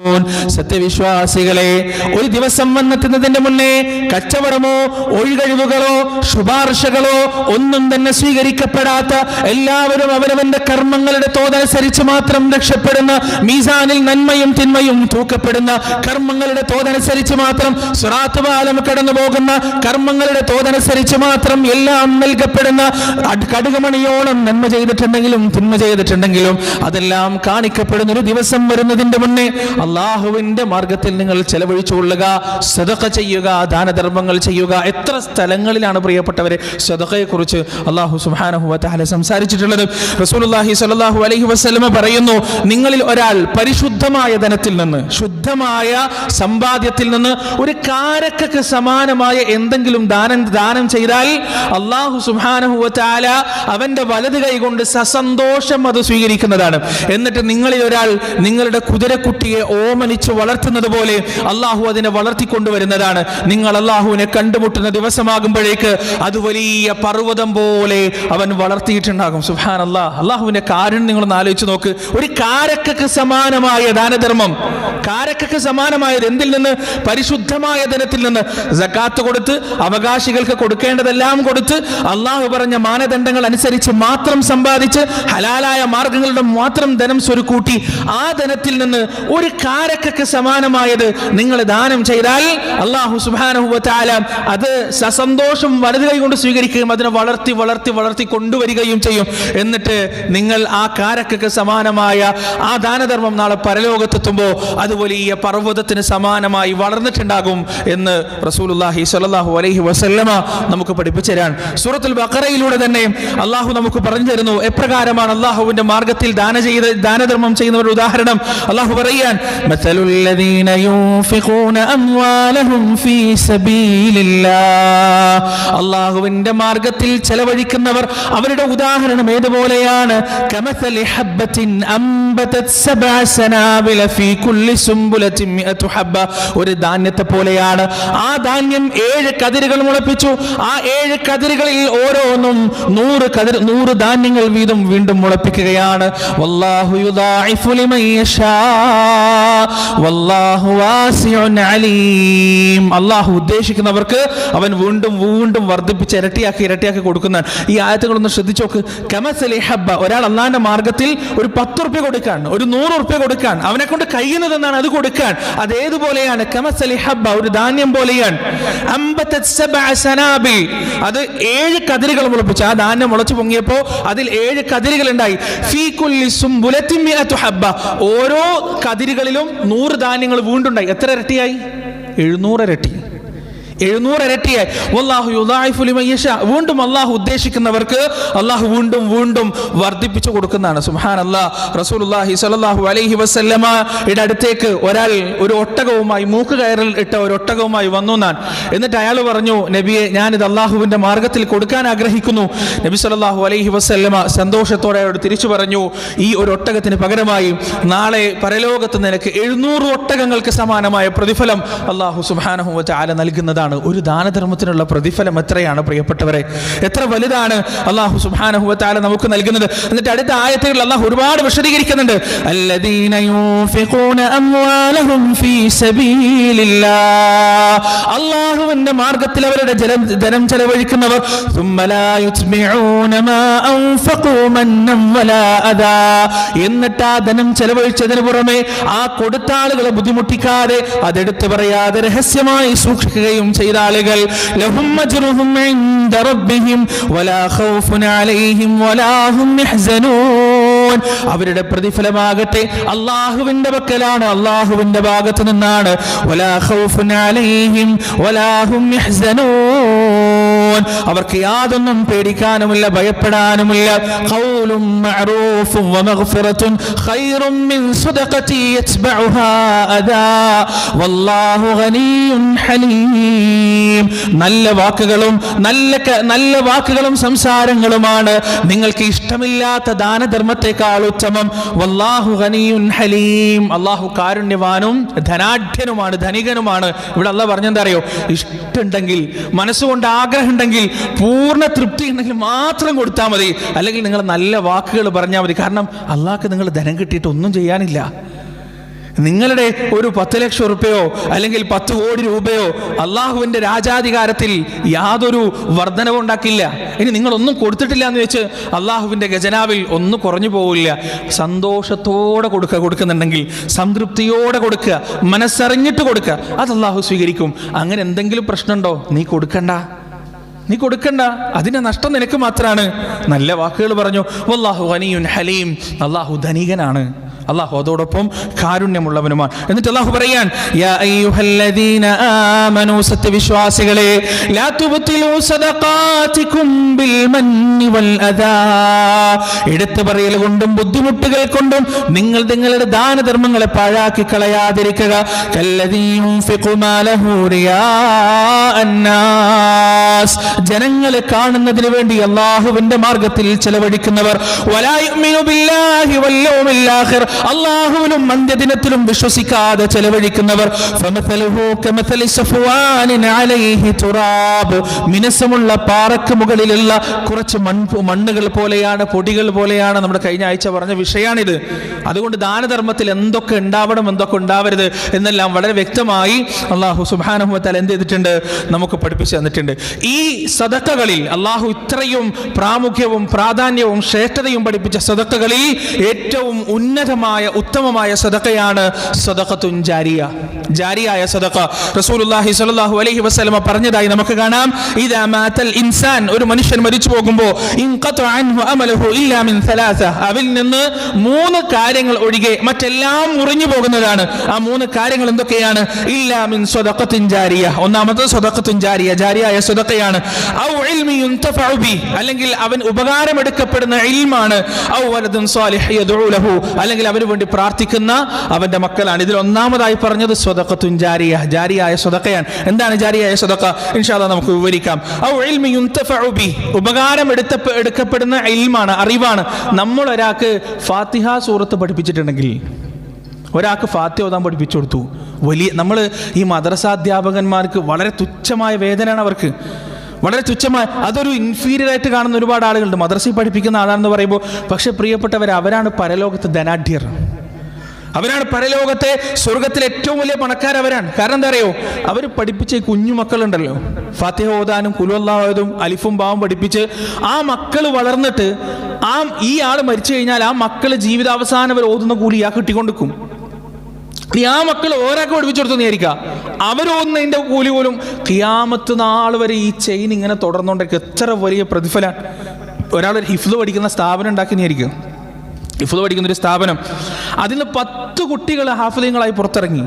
mm. സത്യവിശ്വാസികളെ ഒരു ദിവസം വന്നെത്തുന്നതിന്റെ മുന്നേ കച്ചവടമോ ഒഴികഴിവുകളോ ശുപാർശകളോ ഒന്നും തന്നെ സ്വീകരിക്കപ്പെടാത്ത എല്ലാവരും അവരവന്റെ കർമ്മങ്ങളുടെ തോതനുസരിച്ച് മാത്രം രക്ഷപ്പെടുന്ന മീസാനിൽ നന്മയും തിന്മയും തൂക്കപ്പെടുന്ന കർമ്മങ്ങളുടെ തോതനുസരിച്ച് മാത്രം സുറാത്ത് കടന്നു പോകുന്ന കർമ്മങ്ങളുടെ തോതനുസരിച്ച് മാത്രം എല്ലാം നൽകപ്പെടുന്ന കടുകമണിയോളം നന്മ ചെയ്തിട്ടുണ്ടെങ്കിലും തിന്മ ചെയ്തിട്ടുണ്ടെങ്കിലും അതെല്ലാം കാണിക്കപ്പെടുന്ന ഒരു ദിവസം വരുന്നതിന്റെ മുന്നേ അള്ളാഹുവിന്റെ മാർഗത്തിൽ നിങ്ങൾ ചെലവഴിച്ചുകൊള്ളുക സ്വതക്ക ചെയ്യുക ദാനധർമ്മങ്ങൾ ചെയ്യുക. എത്ര സ്ഥലങ്ങളിലാണ് പ്രിയപ്പെട്ടവരെ സദഖയെ കുറിച്ച് അള്ളാഹു സുഹാനഹുല സംസാരിച്ചിട്ടുള്ളത്. റസൂലുള്ളാഹി സ്വല്ലല്ലാഹു അലഹി വസ്ലമ പറയുന്നു നിങ്ങളിൽ ഒരാൾ പരിശുദ്ധമായ ധനത്തിൽ നിന്ന് ശുദ്ധമായ സമ്പാദ്യത്തിൽ നിന്ന് ഒരു കാരക്കക്ക് സമാനമായ എന്തെങ്കിലും ദാനം ദാനം ചെയ്താൽ അള്ളാഹു സുഹാനഹുല അവന്റെ വലത് കൈകൊണ്ട് സസന്തോഷം അത് സ്വീകരിക്കുന്നതാണ്. എന്നിട്ട് നിങ്ങളിൽ ഒരാൾ നിങ്ങളുടെ കുതിരക്കുട്ടിയെ ഓമനിച്ച് വളർത്തുന്നത് പോലെ അള്ളാഹു അതിനെ വളർത്തിക്കൊണ്ടുവരുന്നതാണ്. നിങ്ങൾ അള്ളാഹുവിനെ കണ്ടുമുട്ടുന്ന ദിവസമാകുമ്പോഴേക്ക് അത് വലിയ പർവതം പോലെ അവൻ വളർത്തിയിട്ടുണ്ടാകും. സുഹാൻ അള്ളാഹ് അള്ളാഹുവിന്റെ കാരുണ്യം നിങ്ങളൊന്ന് ആലോചിച്ച് നോക്ക്. ഒരു കാരക്കക്ക് സമാനമായ ദാനധർമ്മം കാരക്കക്ക് സമാനമായത് എന്തിൽ നിന്ന്? പരിശുദ്ധമായ ധനത്തിൽ നിന്ന്. ജക്കാത്ത് കൊടുത്ത് അവകാശികൾക്ക് കൊടുക്കേണ്ടതെല്ലാം കൊടുത്ത് അള്ളാഹു പറഞ്ഞ മാനദണ്ഡങ്ങൾ അനുസരിച്ച് മാത്രം സമ്പാദിച്ച് ഹലാലായ മാർഗങ്ങളുടെ മാത്രം ധനം സ്വരുക്കൂട്ടി ആ ധനത്തിൽ നിന്ന് ഒരു കാരക്കക്ക് സമാനമായത് നിങ്ങൾ ദാനം ചെയ്താൽ അള്ളാഹു സുബാനുഭവത്താല അത് സസന്തോഷം വലത് കൊണ്ട് സ്വീകരിക്കുകയും അതിനെ വളർത്തി വളർത്തി വളർത്തി കൊണ്ടുവരികയും ചെയ്യും. എന്നിട്ട് നിങ്ങൾ ആ കാരക്കൊക്കെ സമാനമായ ആ ദാനധർമ്മം നാളെ പരലോകത്തെത്തുമ്പോൾ അത് വലിയ പർവതത്തിന് സമാനമായി വളർന്നിട്ടുണ്ടാകും എന്ന് റസൂലുല്ലാഹി സ്വല്ലല്ലാഹു അലൈഹി വസല്ലമ നമുക്ക് പഠിപ്പിച്ചു തരാൻ. സൂറത്തുൽ ബക്കറയിലൂടെ തന്നെ അള്ളാഹു നമുക്ക് പറഞ്ഞു തരുന്നു. എപ്രകാരമാണ് അള്ളാഹുവിന്റെ മാർഗത്തിൽ ദാന ചെയ്ത് ദാനധർമ്മം ചെയ്യുന്നവരുടെ ഉദാഹരണം? അള്ളാഹു പറയാൻ "മഥലുൽ ലദീന യൂൻഫിഖൂന അംവാലഹും ഫീ സബീലില്ലാഹ്." അള്ളാഹുവിന്റെ മാർഗത്തിൽ ചെലവഴിക്കുന്നവർ അവരുടെ ഉദാഹരണം ഏതുപോലെയാണ്? കമസലി ഹബ്ബത്തിൻ അംബതത് സബഅ സനാബില ഫീ കുല്ലി സുംബുലത്തിൻ മിഅതു ഹബ്ബ. ഒരു ധാന്യത്തെ പോലെയാണ്. ആ ധാന്യം ഏഴ് കതിരുകൾ മുളപ്പിച്ചു. ആ ഏഴ് കതിരുകളിൽ ഓരോന്നും നൂറ് കതിർ നൂറ് ധാന്യങ്ങൾ വീതം വീണ്ടും മുളപ്പിക്കുകയാണ്. വല്ലാഹു യുദാഇഫു ലിമൻ യശാ. അല്ലാഹു ഉദ്ദേശിക്കുന്നവർക്ക് അവൻ വീണ്ടും വീണ്ടും വർദ്ധിപ്പിച്ച് ഇരട്ടിയാക്കി ഇരട്ടിയാക്കി കൊടുക്കുന്നതാണ് ഈ ആയത്തുകളൊന്ന് ശ്രദ്ധിച്ചു നോക്ക്. കമസലി ഹബ്ബ. ഒരാൾ അള്ളാഹിന്റെ മാർഗത്തിൽ ഒരു പത്ത് റുപ്യ കൊടുക്കാൻ ഒരു നൂറ് റുപ്യ കൊടുക്കാൻ അവനെ കൊണ്ട് കഴിയുന്നത് എന്നാണ് അത് കൊടുക്കാൻ. അത് ഏതുപോലെയാണ്? കമസലി ഹബ്ബ ഒരു ധാന്യം പോലെയാണ്. അത് ഏഴ് കതിരുകൾ മുളപ്പിച്ചു. ആ ധാന്യം മുളച്ചു പൊങ്ങിയപ്പോ അതിൽ ഏഴ് കതിരുകൾ ഉണ്ടായി. ഓരോ കതിരുകളിലും നൂറ് ധാന്യങ്ങൾ വീണ്ടുണ്ടായി. എത്ര ഇരട്ടിയായി? എഴുന്നൂറ് ഇരട്ടി. എഴുന്നൂറ് ഇരട്ടിയായി വീണ്ടും അള്ളാഹു ഉദ്ദേശിക്കുന്നവർക്ക് അള്ളാഹു വീണ്ടും വീണ്ടും വർദ്ധിപ്പിച്ചു കൊടുക്കുന്നതാണ്. സുഹാൻ അല്ലാ സ്വല്ലല്ലാഹു അലൈഹി വസ്ലമയുടെ അടുത്തേക്ക് ഒരാൾ ഒരു ഒട്ടകവുമായി മൂക്ക് കയറിൽ ഇട്ട ഒരു ഒട്ടകവുമായി വന്നു ഞാൻ എന്നിട്ട് അയാൾ പറഞ്ഞു നബിയെ ഞാനിത് അള്ളാഹുവിന്റെ മാർഗത്തിൽ കൊടുക്കാൻ ആഗ്രഹിക്കുന്നു. നബി സലാഹു അലൈഹി വസല്ലമ സന്തോഷത്തോടെ അയാളോട് തിരിച്ചു പറഞ്ഞു ഈ ഒരു ഒട്ടകത്തിന് പകരമായി നാളെ പരലോകത്ത് നിനക്ക് എഴുന്നൂറ് ഒട്ടകങ്ങൾക്ക് സമാനമായ പ്രതിഫലം അള്ളാഹു സുബ്ഹാനഹു ആല നൽകുന്നതാണ്. എന്താണ് ഒരു ദാനധർമ്മത്തിനുള്ള പ്രതിഫലം എത്രയാണ്? പ്രിയപ്പെട്ടവരെ എത്ര വലുതാണ് അള്ളാഹു സുബാനഹുവത്താല നമുക്ക് നൽകുന്നത്? എന്നിട്ട് അടുത്ത ആയത്തുകൾ അള്ളാഹു ഒരുപാട് വിശദീകരിക്കുന്നുണ്ട്. അള്ളാഹുവിന്റെ മാർഗത്തിൽ അവരുടെ ജലം ധനം ചെലവഴിക്കുന്നവർ എന്നിട്ട് ആ ധനം ചെലവഴിച്ചതിന് പുറമെ ആ കൊടുത്ത ആളുകളെ ബുദ്ധിമുട്ടിക്കാതെ അതെടുത്തു പറയാതെ രഹസ്യമായി സൂക്ഷിക്കുകയും ചെയ്ത ആളുകൾ അവരുടെ പ്രതിഫലമാകട്ടെ അള്ളാഹുവിന്റെ പക്കലാണ് അള്ളാഹുവിന്റെ ഭാഗത്ത് നിന്നാണ്. അവർക്ക് യാതൊന്നും പേടിക്കാനുമില്ല ഭയപ്പെടാനുമില്ല. മിൻ അദാ. വല്ലാഹു ഹലീം നല്ല വാക്കുകളും നല്ല നല്ല വാക്കുകളും സംസാരങ്ങളുമാണ്. നിങ്ങൾക്ക് ഇഷ്ടമില്ലാത്ത ദാനധർമ്മത്തെക്കാൾ ഉത്തമം. വല്ലാഹു ഗനിയുൻ ഹലീം അള്ളാഹു കാരുണ്യവാനും ധനാഢ്യനുമാണ് ധനികനുമാണ്. ഇവിടെ അല്ല പറഞ്ഞെന്താ അറിയോ? ഇഷ്ടമുണ്ടെങ്കിൽ മനസ്സുകൊണ്ട് ആഗ്രഹം ഉണ്ടെങ്കിൽ പൂർണ തൃപ്തി ഉണ്ടെങ്കിൽ മാത്രം കൊടുത്താൽ മതി. അല്ലെങ്കിൽ നിങ്ങൾ നല്ല വാക്കുകൾ പറഞ്ഞാൽ മതി. കാരണം അള്ളാഹ്ക്ക് നിങ്ങൾ ധനം കിട്ടിയിട്ട് ഒന്നും ചെയ്യാനില്ല. നിങ്ങളുടെ ഒരു പത്ത് ലക്ഷം റുപ്യയോ അല്ലെങ്കിൽ പത്ത് കോടി രൂപയോ അള്ളാഹുവിന്റെ രാജാധികാരത്തിൽ യാതൊരു വർധനവും ഉണ്ടാക്കില്ല. ഇനി നിങ്ങളൊന്നും കൊടുത്തിട്ടില്ല എന്ന് വെച്ച് അള്ളാഹുവിന്റെ ഖജനാവിൽ ഒന്നും കുറഞ്ഞു പോവില്ല. സന്തോഷത്തോടെ കൊടുക്കുക കൊടുക്കുന്നുണ്ടെങ്കിൽ സംതൃപ്തിയോടെ കൊടുക്കുക മനസ്സറിഞ്ഞിട്ട് കൊടുക്കുക അത് അള്ളാഹു സ്വീകരിക്കും. അങ്ങനെ എന്തെങ്കിലും പ്രശ്നമുണ്ടോ? നീ കൊടുക്കണ്ട. നീ കൊടുക്കണ്ട. അതിന്റെ നഷ്ടം നിനക്ക് മാത്രമാണ് നല്ല വാക്കുകൾ പറഞ്ഞു. വല്ലാഹു അനിയുൻ ഹലീം. അള്ളാഹു ധനികനാണ്. അള്ളാഹു അതോടൊപ്പം കാരുണ്യമുള്ളവനുമാണ്. എന്നിട്ട് അള്ളാഹു പറയാൻ സത്യവിശ്വാസികളെ എടുത്തു പറയൽ കൊണ്ടും ബുദ്ധിമുട്ടുകൾ കൊണ്ടും നിങ്ങൾ നിങ്ങളുടെ ദാനധർമ്മങ്ങളെ പാഴാക്കി കളയാതിരിക്കുക. ജനങ്ങളെ കാണുന്നതിന് വേണ്ടി അള്ളാഹുവിന്റെ മാർഗത്തിൽ ചെലവഴിക്കുന്നവർ വലാ യുഅ്മിനു അള്ളാഹുവിലും അന്ത്യദിനത്തിലും വിശ്വസിക്കാതെ ചെലവഴിക്കുന്നവർ മിനസമുള്ള പാറക്ക് മുകളിലുള്ള കുറച്ച് മൺ മണ്ണുകൾ പോലെയാണ് പൊടികൾ പോലെയാണ് നമ്മുടെ കഴിഞ്ഞ ആഴ്ച പറഞ്ഞ വിഷയമാണിത് അതുകൊണ്ട് ദാനധർമ്മത്തിൽ എന്തൊക്കെ ഉണ്ടാവണം എന്തൊക്കെ ഉണ്ടാവരുത് എന്നെല്ലാം വളരെ വ്യക്തമായി അള്ളാഹു സുബാനഹുമത്താൽ എന്ത് ചെയ്തിട്ടുണ്ട് നമുക്ക് പഠിപ്പിച്ചു തന്നിട്ടുണ്ട്. ഈ സദക്കകളിൽ അള്ളാഹു ഇത്രയും പ്രാമുഖ്യവും പ്രാധാന്യവും ശ്രേഷ്ഠതയും പഠിപ്പിച്ച സദക്കകളിൽ ഏറ്റവും ഉന്നതമായ ഉത്തമമായ സദക്കയാണ് സദക്കത്തുൻ ജാരിയ. ജാരിയായ സദക്ക റസൂലുള്ളാഹി സ്വല്ലല്ലാഹു അലൈഹി വസല്ലമ പറഞ്ഞതായി നമുക്ക് കാണാം. ഇദാ മാതൽ ഇൻസാൻ ഒരു മനുഷ്യൻ മരിച്ചു പോകുമ്പോൾ അൻഹു അമലുഹു ഇല്ലാ മിൻ നിന്ന് മൂന്ന് കാര്യങ്ങൾ ഒഴികെ മറ്റെല്ലാം മുറിഞ്ഞു പോകുന്നതാണ്. ആ മൂന്ന് കാര്യങ്ങൾ എന്തൊക്കെയാണ്? ഇല്ലാ മിൻ സദഖത്തിൻ ജാരിയ. ഒന്നാമത്തെ സ്വതക്കത്തിൻ ജാരിയ. ജാരിയായ സ്വതക്കയാണ് ഔ ബി. അല്ലെങ്കിൽ അവൻ ഉപകാരമെടുക്കപ്പെടുന്ന ഇൽമാണ്. ഔ അല്ലെങ്കിൽ അവന് വേണ്ടി പ്രാർത്ഥിക്കുന്ന അവന്റെ മക്കളാണ്. ഇതിൽ ഒന്നാമതായി പറഞ്ഞത് സ്വതക്കത്തുൻ ജാരിയ. ജാരിയായ സ്വതക്കയാണ്. എന്താണ് ജാരിയായ സ്വതക്ക? ഇൻഷാദ നമുക്ക് വിവരിക്കാം. ഉപകാരം എടുത്ത എടുക്കപ്പെടുന്ന ഇൽമാണ് അറിവാണ്. നമ്മൾ ഒരാൾക്ക് ഫാത്തിഹ സൂറത്ത് പഠിപ്പിച്ചിട്ടുണ്ടെങ്കിൽ ഒരാൾക്ക് ഫാത്തിഹ ഓതാൻ പഠിപ്പിച്ചു കൊടുത്തു. വലിയ നമ്മൾ ഈ മദ്രസാധ്യാപകന്മാർക്ക് വളരെ തുച്ഛമായ വേദനയാണ് അവർക്ക്. വളരെ തുച്ഛമായ അതൊരു ഇൻഫീരിയർ ആയിട്ട് കാണുന്ന ഒരുപാട് ആളുകളുണ്ട്. മദ്രസയിൽ പഠിപ്പിക്കുന്ന ആളാണെന്ന് പറയുമ്പോൾ പക്ഷെ പ്രിയപ്പെട്ടവർ അവരാണ് പരലോകത്ത് ധനാഢ്യർ. അവരാണ് പരലോകത്തെ സ്വർഗത്തിലെ ഏറ്റവും വലിയ പണക്കാരവരാണ്. കാരണം എന്താ അറിയോ? അവർ പഠിപ്പിച്ച കുഞ്ഞു മക്കളുണ്ടല്ലോ. ഫാത്തിഹ ഓതാനും കുലുവല്ലാവതും അലിഫും ബാവും പഠിപ്പിച്ച് ആ മക്കൾ വളർന്നിട്ട് ആ ഈ ആൾ മരിച്ചു കഴിഞ്ഞാൽ ആ മക്കൾ ജീവിതാവസാനം അവർ ഓതുന്ന കൂലി ആ കിട്ടിക്കൊണ്ടിരിക്കും. ഇനി ആ മക്കൾ ഓരോക്കെ പഠിപ്പിച്ചു കൊടുത്തു അവരോന്നതിന്റെ കൂലി പോലും കിയാമത്ത് നാൾ വരെ ഈ ചെയിൻ ഇങ്ങനെ തുടർന്നുകൊണ്ടൊക്കെ എത്ര വലിയ പ്രതിഫലം. ഒരാൾ ഹിഫ്ലു പഠിക്കുന്ന സ്ഥാപനം ഉണ്ടാക്കി വിചാരിക്കും ഹിഫ്ല് പഠിക്കുന്ന ഒരു സ്ഥാപനം. അതിൽ നിന്ന് പത്ത് കുട്ടികൾ ഹാഫിലിങ്ങളായി പുറത്തിറങ്ങി.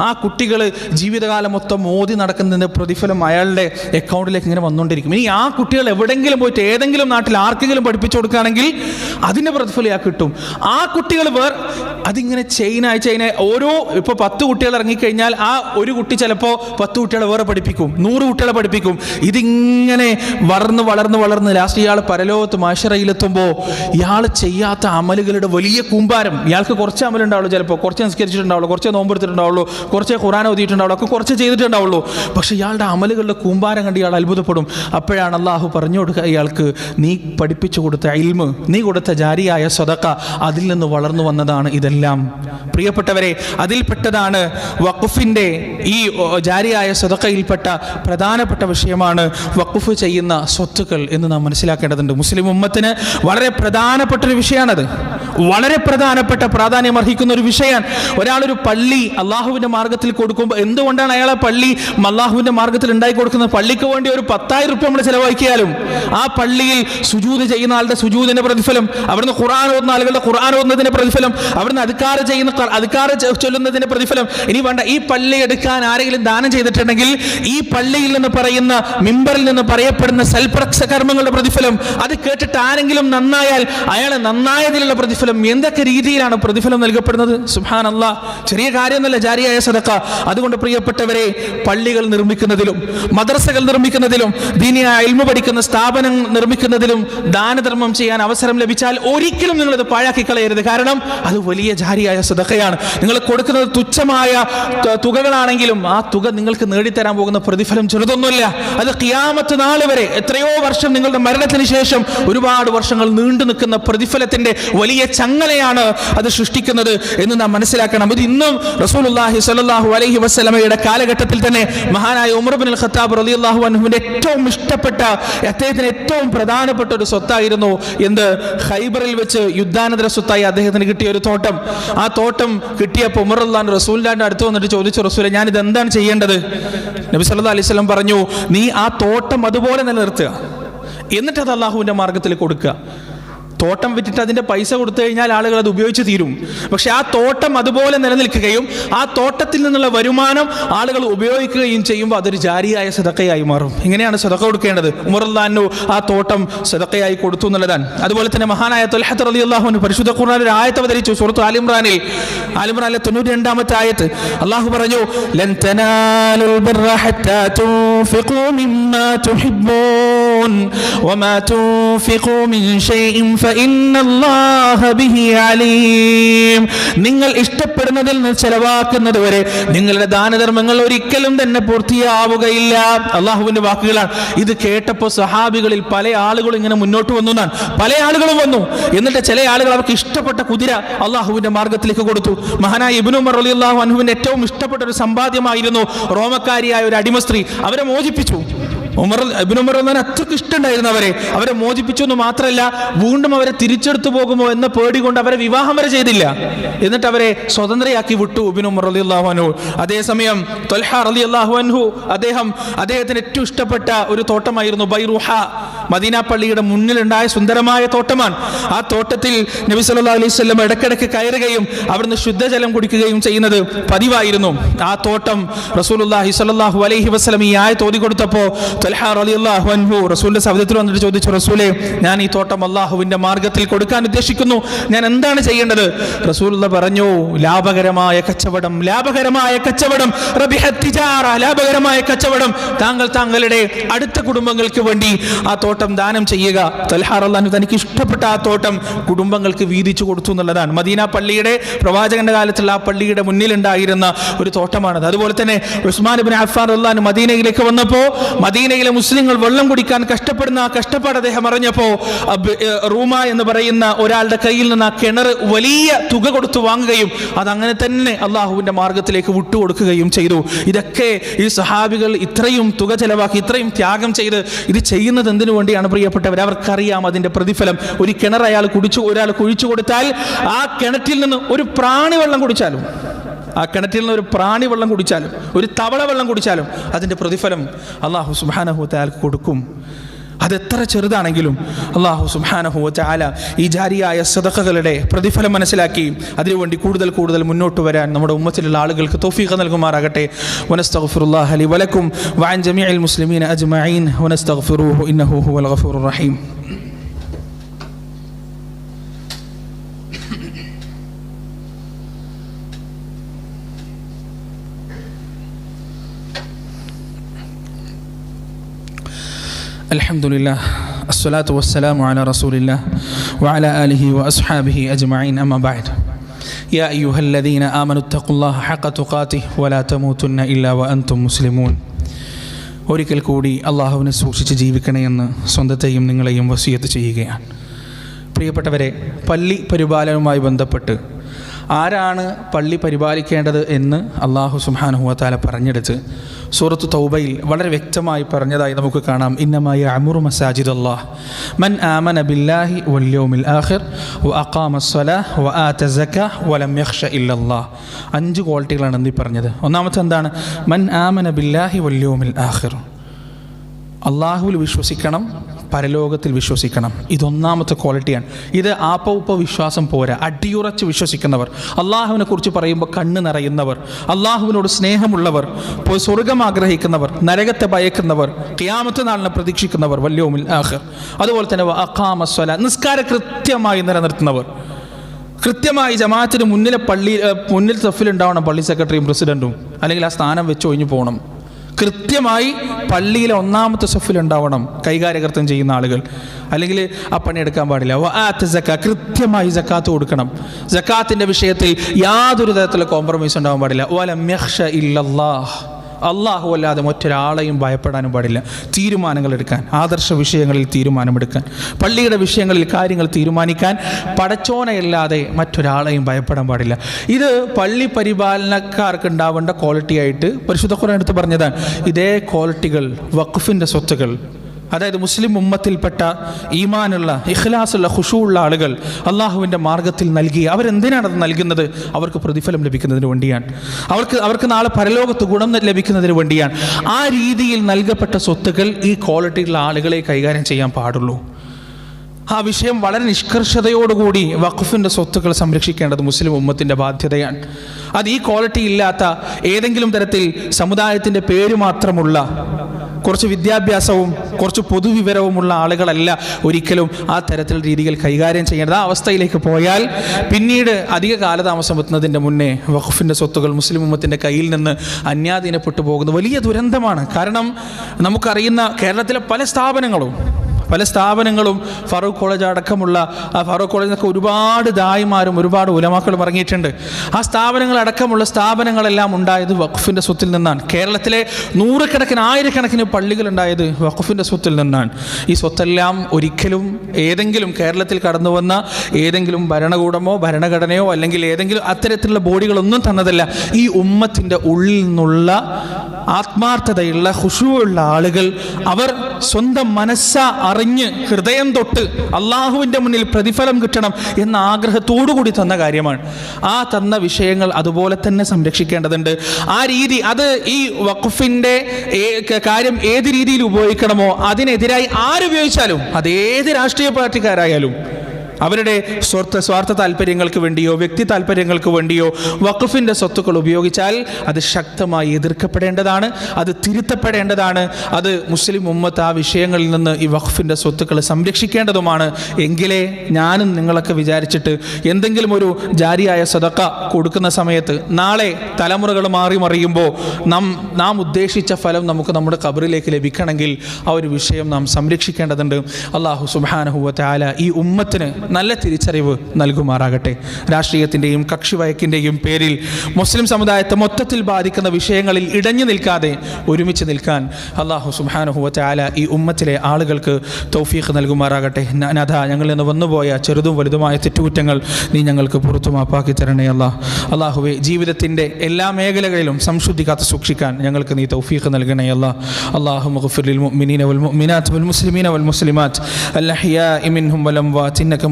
ആ കുട്ടികൾ ജീവിതകാലം മൊത്തം മോദി നടക്കുന്നതിന്റെ പ്രതിഫലം അയാളുടെ അക്കൗണ്ടിലേക്ക് ഇങ്ങനെ വന്നുകൊണ്ടിരിക്കും. ഇനി ആ കുട്ടികൾ എവിടെങ്കിലും പോയിട്ട് ഏതെങ്കിലും നാട്ടിൽ ആർക്കെങ്കിലും പഠിപ്പിച്ചു കൊടുക്കുകയാണെങ്കിൽ അതിന്റെ പ്രതിഫലം ആ കിട്ടും. ആ കുട്ടികൾ വേർ അതിങ്ങനെ ചെയിനായി ചെയിനായി ഓരോ ഇപ്പോൾ പത്ത് കുട്ടികൾ ഇറങ്ങിക്കഴിഞ്ഞാൽ ആ ഒരു കുട്ടി ചിലപ്പോൾ പത്ത് കുട്ടികളെ വേറെ പഠിപ്പിക്കും. നൂറ് കുട്ടികളെ പഠിപ്പിക്കും. ഇതിങ്ങനെ വളർന്ന് വളർന്ന് വളർന്ന് ലാസ്റ്റ് ഇയാൾ പരലോകത്ത് മാഷറയിലെത്തുമ്പോൾ ഇയാൾ ചെയ്യാത്ത അമലുകളുടെ വലിയ കൂമ്പാരം. ഇയാൾക്ക് കുറച്ച് അമലുണ്ടാവുള്ളൂ. ചിലപ്പോൾ കുറച്ച് നിസ്കരിച്ചിട്ടുണ്ടാവുള്ളൂ കുറച്ച് നോമ്പെടുത്തിട്ടുണ്ടാവുള്ളൂ കുറച്ച് ഖുറാൻ ഓതിയിട്ടുണ്ടാവുള്ളൂ ഒക്കെ കുറച്ച് ചെയ്തിട്ടുണ്ടാവുള്ളൂ. പക്ഷേ ഇയാളുടെ അമലുകളുടെ കൂമ്പാരം കണ്ട് ഇയാൾ അത്ഭുതപ്പെടും. അപ്പോഴാണ് അള്ളാഹു പറഞ്ഞു കൊടുക്കുക ഇയാൾക്ക് നീ പഠിപ്പിച്ചു കൊടുത്ത ഇൽമ് നീ കൊടുത്ത ജാരിയായ സ്വതക്ക അതിൽ നിന്ന് വളർന്നു വന്നതാണ് ഇതെല്ലാം. പ്രിയപ്പെട്ടവരെ അതിൽപ്പെട്ടതാണ് വഖുഫിന്റെ ഈ ജാരിയായ സ്വതക്കയിൽപ്പെട്ട പ്രധാനപ്പെട്ട വിഷയമാണ് വഖുഫ് ചെയ്യുന്ന സ്വത്തുക്കൾ എന്ന് നാം മനസ്സിലാക്കേണ്ടതുണ്ട്. മുസ്ലിം ഉമ്മത്തിന് വളരെ പ്രധാനപ്പെട്ട ഒരു വിഷയമാണത് വളരെ പ്രധാനപ്പെട്ട പ്രാധാന്യം അർഹിക്കുന്ന ഒരു വിഷയമാണ്. ഒരാളൊരു പള്ളി അള്ളാഹുവിന്റെ മാർഗത്തിൽ കൊടുക്കുമ്പോൾ എന്തുകൊണ്ടാണ് അയാൾ ആ പള്ളി അള്ളാഹുവിന്റെ മാർഗത്തിൽ ഉണ്ടായി കൊടുക്കുന്നത്? പള്ളിക്ക് വേണ്ടി ഒരു പത്തായിരം റുപ്യ നമ്മൾ ചിലവാക്കിയാലും ആ പള്ളിയിൽ സുജൂത് ചെയ്യുന്ന ആളുടെ സുജൂതിന്റെ പ്രതിഫലം അവിടുന്ന് ഖുർആൻ ഓതുന്ന ആളുകളുടെ ഖുർആൻ ഓതുന്നതിന്റെ പ്രതിഫലം അവിടുന്ന് അധികാര ചെയ്യുന്ന അധികാര ചൊല്ലുന്നതിന്റെ പ്രതിഫലം. ഇനി വേണ്ട ഈ പള്ളി എടുക്കാൻ ആരെങ്കിലും ദാനം ചെയ്തിട്ടുണ്ടെങ്കിൽ ഈ പള്ളിയിൽ നിന്ന് പറയുന്ന മിമ്പറിൽ നിന്ന് പറയപ്പെടുന്ന സൽപ്രക്ഷ കർമ്മങ്ങളുടെ പ്രതിഫലം അത് കേട്ടിട്ട് ആരെങ്കിലും നന്നായാൽ അയാൾ നന്നായതിലുള്ള പ്രതിഫലം എന്തൊക്കെ രീതിയിലാണ് പ്രതിഫലം നൽകപ്പെടുന്നത്? സുഹാൻ അല്ല ചെറിയ കാര്യമെന്നല്ല ജാരിയായ സദക്ക. അതുകൊണ്ട് പ്രിയപ്പെട്ടവരെ പള്ളികൾ നിർമ്മിക്കുന്നതിലും മദ്രസകൾ നിർമ്മിക്കുന്നതിലും ദീനിയായ ഇൽമ പഠിക്കുന്ന സ്ഥാപനം നിർമ്മിക്കുന്നതിലും ദാനധർമ്മം ചെയ്യാൻ അവസരം ലഭിച്ചാൽ ഒരിക്കലും നിങ്ങൾ അത് പാഴാക്കി കളയരുത്. കാരണം അത് വലിയ ജാരിയായ സദക്കയാണ്. നിങ്ങൾ കൊടുക്കുന്നത് തുച്ഛമായ തുകകളാണെങ്കിലും ആ തുക നിങ്ങൾക്ക് നേടിത്തരാൻ പോകുന്ന പ്രതിഫലം ചെറുതൊന്നുമില്ല. അത് കിയാമത്ത് നാൾ വരെ എത്രയോ വർഷം നിങ്ങളുടെ മരണത്തിന് ശേഷം ഒരുപാട് വർഷങ്ങൾ നീണ്ടു നിൽക്കുന്ന പ്രതിഫലത്തിന്റെ വലിയ ചങ്ങലയാണ് അത് സൃഷ്ടിക്കുന്നത്. എന്ന് നാം മനസ്സിലാക്കണം. ഇത് ഇന്നും റസൂലുള്ളാഹി സ്വല്ലല്ലാഹു അലൈഹി വസല്ലമയുടെ കാലഘട്ടത്തിൽ തന്നെ മഹാനായ ഉമർ ബിൻ ഖത്താബ് റളിയല്ലാഹു അൻഹുവിന്റെ ഏറ്റവും ഇഷ്ടപ്പെട്ട അദ്ദേഹത്തിന് ഏറ്റവും പ്രധാനപ്പെട്ട ഒരു സ്വത്തായിരുന്നു എന്ത്? ഹൈബറിൽ വെച്ച് യുദ്ധാനന്തര സ്വത്തായി അദ്ദേഹത്തിന് കിട്ടിയ ഒരു തോട്ടം. ആ തോട്ടം കിട്ടിയപ്പോൾ ഉമർ അള്ളാൻ റസൂലിന്റെ അടുത്ത് വന്നിട്ട് ചോദിച്ചു റസൂലെ ഇത് എന്താണ് ചെയ്യേണ്ടത്? നബി സല്ലല്ലാഹു അലൈഹി സ്വലം പറഞ്ഞു നീ ആ തോട്ടം അതുപോലെ നിലനിർത്തുക. എന്നിട്ട് അത് അള്ളാഹുവിന്റെ മാർഗത്തിൽ കൊടുക്കുക. തോട്ടം വിറ്റിട്ട് അതിന്റെ പൈസ കൊടുത്തു കഴിഞ്ഞാൽ ആളുകൾ അത് ഉപയോഗിച്ച് തീരും. പക്ഷെ ആ തോട്ടം അതുപോലെ നിലനിൽക്കുകയും ആ തോട്ടത്തിൽ നിന്നുള്ള വരുമാനം ആളുകൾ ഉപയോഗിക്കുകയും ചെയ്യുമ്പോൾ അതൊരു ജാരിയായ സദക്കയായി മാറും. ഇങ്ങനെയാണ് സദക്ക കൊടുക്കേണ്ടത്. ഉമറുല്ലാനു ആ തോട്ടം സദക്കയായി കൊടുത്തു എന്നുള്ളതാണ്. അതുപോലെ തന്നെ മഹാനായ തൊലഹത്ത് അലി അള്ളാഹുവിന് പരിശുദ്ധ ഖുർആൻ ഒരു ആയത്ത് അവതരിച്ചു. സുഹൃത്ത് ആലിമ്രാനിൽ ആലിമ്രാനിലെ തൊണ്ണൂറ്റി രണ്ടാമത്തെ ആയത്ത്. അള്ളാഹു പറഞ്ഞു ലൻ തനാലുൽ ബിർറ ഹത്താ തുൻഫിഖൂ മിമ്മാ തുഹിബ്ബൂൻ. വമാ തുൻഫിഖൂ മിൻ ഷൈഇൻ فإن الله به عليم നിങ്ങൾ ഇഷ്ടപ്പെടുന്നതിൽ നിന്ന് ചെലവാക്കുന്നത് വരെ നിങ്ങളുടെ ദാനധർമ്മങ്ങൾ ഒരിക്കലും തന്നെ പൂർത്തിയാവുകയില്ല അള്ളാഹുവിന്റെ വാക്കുകളാണ് ഇത് കേട്ടപ്പോൾ സഹാബികളിൽ പല ആളുകളും ഇങ്ങനെ മുന്നോട്ട് വന്നു എന്നാണ് പല ആളുകളും വന്നു എന്നിട്ട് ചില ആളുകൾ അവർക്ക് ഇഷ്ടപ്പെട്ട കുതിര അള്ളാഹുവിന്റെ മാർഗത്തിലേക്ക് കൊടുത്തു മഹാനായ ഇബിനു ഉമർ അലി അള്ളാഹു അനുവിന്റെ ഏറ്റവും ഇഷ്ടപ്പെട്ട ഒരു സമ്പാദ്യമായിരുന്നു റോമക്കാരിയായ ഒരു അടിമ സ്ത്രീ അവരെ മോചിപ്പിച്ചു ഉമർ ഇബ്നു ഉമർ എന്നാൽ അത്രയ്ക്ക് ഇഷ്ടമുണ്ടായിരുന്നു അവരെ. അവരെ മോചിപ്പിച്ചു എന്ന് മാത്രമല്ല വീണ്ടും അവരെ തിരിച്ചെടുത്തു പോകുമോ എന്ന പേടി കൊണ്ട് അവരെ വിവാഹം വരെ ചെയ്തില്ല. എന്നിട്ട് അവരെ സ്വതന്ത്രയാക്കി വിട്ടു ഉബിൻ ഉമർ അലി അള്ളാഹുഹു അതേസമയം തൊൽഹ അലി അള്ളാഹുഹു അദ്ദേഹം അദ്ദേഹത്തിന് ഏറ്റവും ഇഷ്ടപ്പെട്ട ഒരു തോട്ടമായിരുന്നു ബൈറുഹ. മദീന പള്ളിയുടെ മുന്നിലുണ്ടായ സുന്ദരമായ തോട്ടമാണ്. ആ തോട്ടത്തിൽ നബി സല്ലാ അലൈഹി സ്വല്ലം ഇടക്കിടക്ക് കയറുകയും അവിടുന്ന് ശുദ്ധജലം കുടിക്കുകയും ചെയ്യുന്നത് പതിവായിരുന്നു. ആ തോട്ടം റസൂലുള്ളാഹി സ്വല്ലല്ലാഹു അലൈഹി വസ്ലം ഈ ആയ തോതി കൊടുത്തപ്പോൾ അൻഹു റസൂലിന്റെ സവിധത്തിൽ വന്നിട്ട് ചോദിച്ചു റസൂലേ ഞാൻ ഈ തോട്ടം അള്ളാഹുവിന്റെ മാർഗത്തിൽ കൊടുക്കാൻ ഉദ്ദേശിക്കുന്നു. ഞാൻ എന്താണ് ചെയ്യേണ്ടത്? റസൂലുള്ള പറഞ്ഞു ലാഭകരമായ കച്ചവടം ലാഭകരമായ കച്ചവടം ലാഭകരമായ കച്ചവടം. താങ്കൾ താങ്കളുടെ അടുത്ത കുടുംബങ്ങൾക്ക് വേണ്ടി ആ തോട്ടം ദാനം ചെയ്യുക. തൽഹാറല്ലാഹു തനിക്ക് ഇഷ്ടപ്പെട്ട ആ തോട്ടം കുടുംബങ്ങൾക്ക് വീതിച്ചു കൊടുത്തു എന്നുള്ളതാണ്. മദീന പള്ളിയുടെ പ്രവാചകന്റെ കാലത്തുള്ള ആ പള്ളിയുടെ മുന്നിലുണ്ടായിരുന്ന ഒരു തോട്ടമാണത്. അതുപോലെ തന്നെ ഉസ്മാൻ ബിൻ അഫ്ഫാൻ അള്ളഹാൻ മദീനയിലേക്ക് വന്നപ്പോൾ മദീനയിലെ മുസ്ലിങ്ങൾ വെള്ളം കുടിക്കാൻ കഷ്ടപ്പെടുന്ന ആ കഷ്ടപ്പാട് അദ്ദേഹം അറിഞ്ഞപ്പോൾ അബ്- റൂമ എന്ന് പറയുന്ന ഒരാളുടെ കയ്യിൽ നിന്ന് ആ കിണർ വലിയ തുക കൊടുത്തു വാങ്ങുകയും അത് അങ്ങനെ തന്നെ അള്ളാഹുവിന്റെ മാർഗത്തിലേക്ക് വിട്ടുകൊടുക്കുകയും ചെയ്തു. ഇതൊക്കെ ഈ സഹാബികൾ ഇത്രയും തുക ചെലവാക്കി ഇത്രയും ത്യാഗം ചെയ്ത് ഇത് ചെയ്യുന്നത് എന്തിനു വേണ്ടിയാണ് പ്രിയപ്പെട്ടവർ അവർക്കറിയാം അതിന്റെ പ്രതിഫലം. ഒരു കിണർ അയാൾ കുടിച്ചു ഒരാൾ കുഴിച്ചു കൊടുത്താൽ ആ കിണറ്റിൽ നിന്ന് ഒരു പ്രാണി വെള്ളം കുടിച്ചാലും ആ കിണറ്റിൽ നിന്ന് ഒരു പ്രാണി വെള്ളം കുടിച്ചാലും ഒരു തവള വെള്ളം കുടിച്ചാലും അതിന്റെ പ്രതിഫലം അള്ളാഹു സുബാനഹുത്തയാൾക്ക് കൊടുക്കും. അതെത്ര ചെറുതാണെങ്കിലും അള്ളാഹു സുബാനഹു ചാല ഈ ജാരിയായ സദഖകളുടെ പ്രതിഫലം മനസ്സിലാക്കി അതിനുവേണ്ടി കൂടുതൽ കൂടുതൽ മുന്നോട്ട് വരാൻ നമ്മുടെ ഉമ്മത്തിലുള്ള ആളുകൾക്ക് തോഫീഖ നൽകുമാറാകട്ടെ. വനസ്തഗ്ഫിറുല്ലാഹ് ലി വലക്കും. വാൻ ജമിയൽ മുസ്ലിമീൻ അജ്മീൻ വനസ്തഫുറുഹു ഇന്നഹു ഗഫൂറുർ റഹീം. الحمد لله الصلاة والسلام على رسول الله وعلى آله وأصحابه أجمعين أما بعد يا أيها الذين آمنوا اتقوا الله حق تقاته ولا تموتن إلا وأنتم مسلمون ഒരിക്കൽ കൂടി അള്ളാഹുവിനെ സൂക്ഷിച്ച് ജീവിക്കണമെന്ന് സ്വന്തത്തെയും നിങ്ങളെയും വസിയത്ത് ചെയ്യുകയാണ് പ്രിയപ്പെട്ടവരെ പള്ളി പരിപാലനവുമായി ബന്ധപ്പെട്ട് ആരാണ് പള്ളി പരിപാലിക്കേണ്ടത് എന്ന് അള്ളാഹു സുഹാനുഹുവത്താല പറഞ്ഞെടുത്ത് സൂറത്ത് തൗബയിൽ വളരെ വ്യക്തമായി പറഞ്ഞതായി നമുക്ക് കാണാം. ഇന്നമായ അമുർ മസാജിദ് അള്ളാഹ് മൻ ആമന ബില്ലാഹി വല്യോമിൽ ആഖിർ വ അക്കാമസ്വല വ ആത സക്ക വലം യക്ഷ ഇല്ലല്ലാഹ്. അഞ്ച് ക്വാളിറ്റികളാണ് എന്തി പറഞ്ഞത്. ഒന്നാമത്തെ എന്താണ് മൻ ആമന ബില്ലാഹി വല്യോമിൽ ആഖിർ. അള്ളാഹുവിൽ വിശ്വസിക്കണം പരലോകത്തിൽ വിശ്വസിക്കണം. ഇതൊന്നാമത്തെ ക്വാളിറ്റിയാണ്. ഇത് ആപ്പ ഉപ്പ വിശ്വാസം പോരാ. അടിയുറച്ച് വിശ്വസിക്കുന്നവർ അള്ളാഹുവിനെ കുറിച്ച് പറയുമ്പോൾ കണ്ണ് നിറയുന്നവർ അള്ളാഹുവിനോട് സ്നേഹമുള്ളവർ പോയി സ്വർഗം ആഗ്രഹിക്കുന്നവർ നരകത്തെ ഭയക്കുന്നവർ ക്യാമത്തെ നാളിനെ പ്രതീക്ഷിക്കുന്നവർ വല്യോമിൽ ആഹ് അതുപോലെ തന്നെ അഖാമസ്വല നിസ്കാര കൃത്യമായി നിലനിർത്തുന്നവർ. കൃത്യമായി ജമാഅത്തിന് മുന്നിലെ പള്ളി മുന്നിൽ തഫിലുണ്ടാവണം പള്ളി സെക്രട്ടറിയും പ്രസിഡന്റും. അല്ലെങ്കിൽ ആ സ്ഥാനം വെച്ച് ഒഴിഞ്ഞു പോകണം. കൃത്യമായി പള്ളിയിലെ ഒന്നാമത്തെ സഫിൽ ഉണ്ടാവണം കൈകാര്യകർത്തം ചെയ്യുന്ന ആളുകൾ. അല്ലെങ്കിൽ ആ പണിയെടുക്കാൻ പാടില്ല. കൃത്യമായി ജക്കാത്ത് കൊടുക്കണം. ജക്കാത്തിന്റെ വിഷയത്തിൽ യാതൊരു തരത്തിലുള്ള കോംപ്രമൈസ് ഉണ്ടാവാൻ പാടില്ല. വലം അള്ളാഹു അല്ലാതെ മറ്റൊരാളെയും ഭയപ്പെടാനും പാടില്ല. തീരുമാനങ്ങൾ എടുക്കാൻ ആദർശ വിഷയങ്ങളിൽ തീരുമാനമെടുക്കാൻ പള്ളിയുടെ വിഷയങ്ങളിൽ കാര്യങ്ങൾ തീരുമാനിക്കാൻ പടച്ചോനയല്ലാതെ മറ്റൊരാളെയും ഭയപ്പെടാൻ പാടില്ല. ഇത് പള്ളി പരിപാലനക്കാർക്ക് ഉണ്ടാവേണ്ട ക്വാളിറ്റി ആയിട്ട് പരിശുദ്ധ ഖുർആൻ എടുത്ത് പറഞ്ഞതാണ്. ഇതേ ക്വാളിറ്റികൾ വഖഫിന്റെ സ്വത്തുകൾ അതായത് മുസ്ലിം ഉമ്മത്തിൽപ്പെട്ട ഈമാനുള്ള ഇഖ്ലാസുള്ള ഖുഷുള്ള ആളുകൾ അള്ളാഹുവിന്റെ മാർഗത്തിൽ നൽകി അവരെന്തിനാണ് അത് നൽകുന്നത്? അവർക്ക് പ്രതിഫലം ലഭിക്കുന്നതിന് വേണ്ടിയാണ്. അവർക്ക് അവർക്ക് നാളെ പരലോകത്ത് ഗുണം ലഭിക്കുന്നതിന് വേണ്ടിയാണ്. ആ രീതിയിൽ നൽകപ്പെട്ട സ്വത്തുക്കൾ ഈ ക്വാളിറ്റിയുള്ള ആളുകളെ കൈകാര്യം ചെയ്യാൻ പാടുള്ളൂ. ആ വിഷയം വളരെ നിഷ്കർഷതയോടുകൂടി വഖഫിന്റെ സ്വത്തുക്കൾ സംരക്ഷിക്കേണ്ടത് മുസ്ലിം ഉമ്മത്തിന്റെ ബാധ്യതയാണ്. അത് ഈ ക്വാളിറ്റി ഇല്ലാത്ത ഏതെങ്കിലും തരത്തിൽ സമുദായത്തിന്റെ പേര് മാത്രമുള്ള കുറച്ച് വിദ്യാഭ്യാസവും കുറച്ച് പൊതുവിവരവുമുള്ള ആളുകളല്ല ഒരിക്കലും ആ തരത്തിൽ രീതിയിൽ കൈകാര്യം ചെയ്യേണ്ടത്. ആ അവസ്ഥയിലേക്ക് പോയാൽ പിന്നീട് അധിക കാലതാമസം എത്തുന്നതിന്റെ മുന്നേ വഖഫിന്റെ സ്വത്തുകൾ മുസ്ലിം ഉമ്മത്തിന്റെ കയ്യിൽ നിന്ന് അന്യാധീനപ്പെട്ടു പോകുന്നത് വലിയ ദുരന്തമാണ്. കാരണം നമുക്കറിയുന്ന കേരളത്തിലെ പല സ്ഥാപനങ്ങളും പല സ്ഥാപനങ്ങളും ഫറൂഖ് കോളേജ് അടക്കമുള്ള ആ ഫറൂഖ് കോളേജിലൊക്കെ ഒരുപാട് ദായിമാരും ഒരുപാട് ഉലമാക്കളും ഇറങ്ങിയിട്ടുണ്ട്. ആ സ്ഥാപനങ്ങൾ അടക്കമുള്ള സ്ഥാപനങ്ങളെല്ലാം ഉണ്ടായത് വഖഫിന്റെ സ്വത്തിൽ നിന്നാണ്. കേരളത്തിലെ നൂറുകണക്കിന് ആയിരക്കണക്കിന് പള്ളികൾ ഉണ്ടായത് വഖഫിന്റെ സ്വത്തിൽ നിന്നാണ്. ഈ സ്വത്തെല്ലാം ഒരിക്കലും ഏതെങ്കിലും കേരളത്തിൽ കടന്നു വന്ന ഏതെങ്കിലും ഭരണകൂടമോ ഭരണഘടനയോ അല്ലെങ്കിൽ ഏതെങ്കിലും അത്തരത്തിലുള്ള ബോഡികളൊന്നും തന്നതല്ല. ഈ ഉമ്മത്തിന്റെ ഉള്ളിൽ നിന്നുള്ള ആത്മാർത്ഥതയുള്ള ഹുഷുവുള്ള ആളുകൾ അവർ സ്വന്തം മനസ്സ അറിഞ്ഞ് ഹൃദയം തൊട്ട് അള്ളാഹുവിന്റെ മുന്നിൽ പ്രതിഫലം കിട്ടണം എന്ന ആഗ്രഹത്തോടുകൂടി തന്ന കാര്യമാണ്. ആ തന്ന വിഷയങ്ങൾ അതുപോലെ തന്നെ സംരക്ഷിക്കേണ്ടതുണ്ട്. ആ രീതി അത് ഈ വഖഫിന്റെ കാര്യം ഏത് രീതിയിൽ ഉപയോഗിക്കണമോ അതിനെതിരായി ആരുപയോഗിച്ചാലും അത് ഏത് രാഷ്ട്രീയ പാർട്ടിക്കാരായാലും അവരുടെ സ്വാർത്ഥ സ്വാർത്ഥ താല്പര്യങ്ങൾക്ക് വേണ്ടിയോ വ്യക്തി താല്പര്യങ്ങൾക്ക് വേണ്ടിയോ വഖഫിന്റെ സ്വത്തുക്കൾ ഉപയോഗിച്ചാൽ അത് ശക്തമായി എതിർക്കപ്പെടേണ്ടതാണ് അത് തിരുത്തപ്പെടേണ്ടതാണ് അത് മുസ്ലിം ഉമ്മത്ത് ആ വിഷയങ്ങളിൽ നിന്ന് ഈ വഖഫിന്റെ സ്വത്തുക്കൾ സംരക്ഷിക്കേണ്ടതുമാണ്. എങ്കിലേ ഞാനും നിങ്ങളൊക്കെ വിചാരിച്ചിട്ട് എന്തെങ്കിലും ഒരു ജാരിയായ സ്വതക്ക കൊടുക്കുന്ന സമയത്ത് നാളെ തലമുറകൾ മാറി മറിയുമ്പോൾ നാം നാം ഉദ്ദേശിച്ച ഫലം നമുക്ക് നമ്മുടെ കബറിലേക്ക് ലഭിക്കണമെങ്കിൽ ആ ഒരു വിഷയം നാം സംരക്ഷിക്കേണ്ടതുണ്ട്. അള്ളാഹു സുബാനഹുവ താല ഈ ഉമ്മത്തിന് നല്ല തിരിച്ചറിവ് നൽകുമാറാകട്ടെ. രാഷ്ട്രീയത്തിന്റെയും കക്ഷിവയക്കിന്റെയും പേരിൽ മുസ്ലിം സമുദായത്തെ മൊത്തത്തിൽ ബാധിക്കുന്ന വിഷയങ്ങളിൽ ഇടഞ്ഞു നിൽക്കാതെ ഒരുമിച്ച് നിൽക്കാൻ അള്ളാഹു സുബാനുഹുവല ഈ ഉമ്മത്തിലെ ആളുകൾക്ക് തൗഫീഖ് നൽകുമാറാകട്ടെ. നാഥ ഞങ്ങളിൽ നിന്ന് വന്നുപോയ ചെറുതും വലുതുമായ തെറ്റുകുറ്റങ്ങൾ നീ ഞങ്ങൾക്ക് പുറത്തുമാപ്പാക്കി തരണേ അല്ലാ. അള്ളാഹുവെ ജീവിതത്തിന്റെ എല്ലാ മേഖലകളിലും സംശുദ്ധി കാത്തു സൂക്ഷിക്കാൻ ഞങ്ങൾക്ക് നീ തൗഫീഖ് നൽകണേ അല്ല. അള്ളാഹു മുഖഫുലിൽ മുഅ്മിനീന വൽ മുഅ്മിനാത്ത് വൽ മുസ്ലിമീന വൽ മുസ്ലിമാത്ത്. അൽ അഹ്യാഇ മിൻഹും വൽ അംവാത്ത്. ഇന്നക